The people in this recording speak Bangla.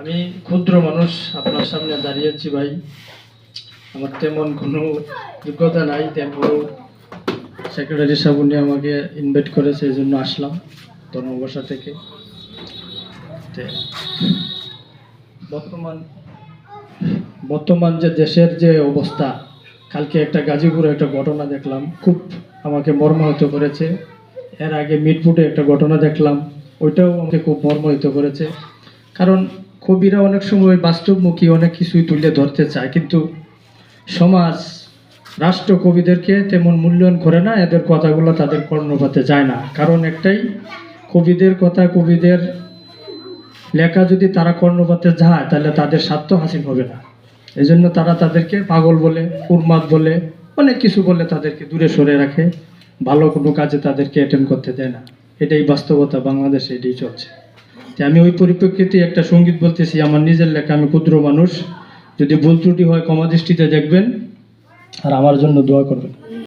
আমি ক্ষুদ্র মানুষ, আপনার সামনে দাঁড়িয়েছি ভাই। আমার তেমন কোনো যোগ্যতা নাই তারপরেও সেক্রেটারি সাহেব উনি আমাকে ইনভাইট করেছে এই জন্য আসলাম ধর্মবাসা থেকে। বর্তমান বর্তমান যে দেশের যে অবস্থা, কালকে একটা গাজীপুরে একটা ঘটনা দেখলাম, খুব আমাকে মর্মাহত করেছে। এর আগে মিটপুটে একটা ঘটনা দেখলাম, ওইটাও আমাকে খুব মর্মাহিত করেছে। কারণ কবিরা অনেক সময় বাস্তবমুখী অনেক কিছুই তুলে ধরতে চায়, কিন্তু সমাজ, রাষ্ট্র কবিদেরকে তেমন মূল্যায়ন করে না, এদের কথাগুলো তাদের কর্ণপাতে যায় না। কারণ একটাই, কবিদের কথা, কবিদের লেখা যদি তারা কর্ণপাতে যায়, তাহলে তাদের স্বার্থ হাসিল হবে না। এই জন্য তারা তাদেরকে পাগল বলে, উন্মাদ বলে, অনেক কিছু বলে তাদেরকে দূরে সরে রাখে। ভালো কোনো কাজে তাদেরকে অ্যাটেন্ড করতে দেয় না। এটাই বাস্তবতা, বাংলাদেশে এটাই চলছে। আমি ওই পরিপ্রেক্ষিতে একটা সংগীত বলতেছি, আমার নিজের লেখা, আমি ক্ষুদ্র মানুষ। যদি ভুল ত্রুটি হয়, ক্ষমা দৃষ্টিতে দেখবেন আর আমার জন্য দোয়া করবেন।